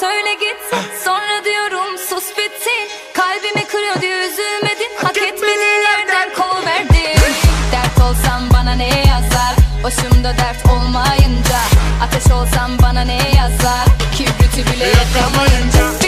söyle gitsin Sonra diyorum sus bitsin Kalbimi kırıyor diye üzülmedin. Hak etmediğin yerden kovuverdin Dert olsam bana ne yazar? Başımda dert olmayınca Ateş olsam bana ne yazar? Kibriti bile yakamayınca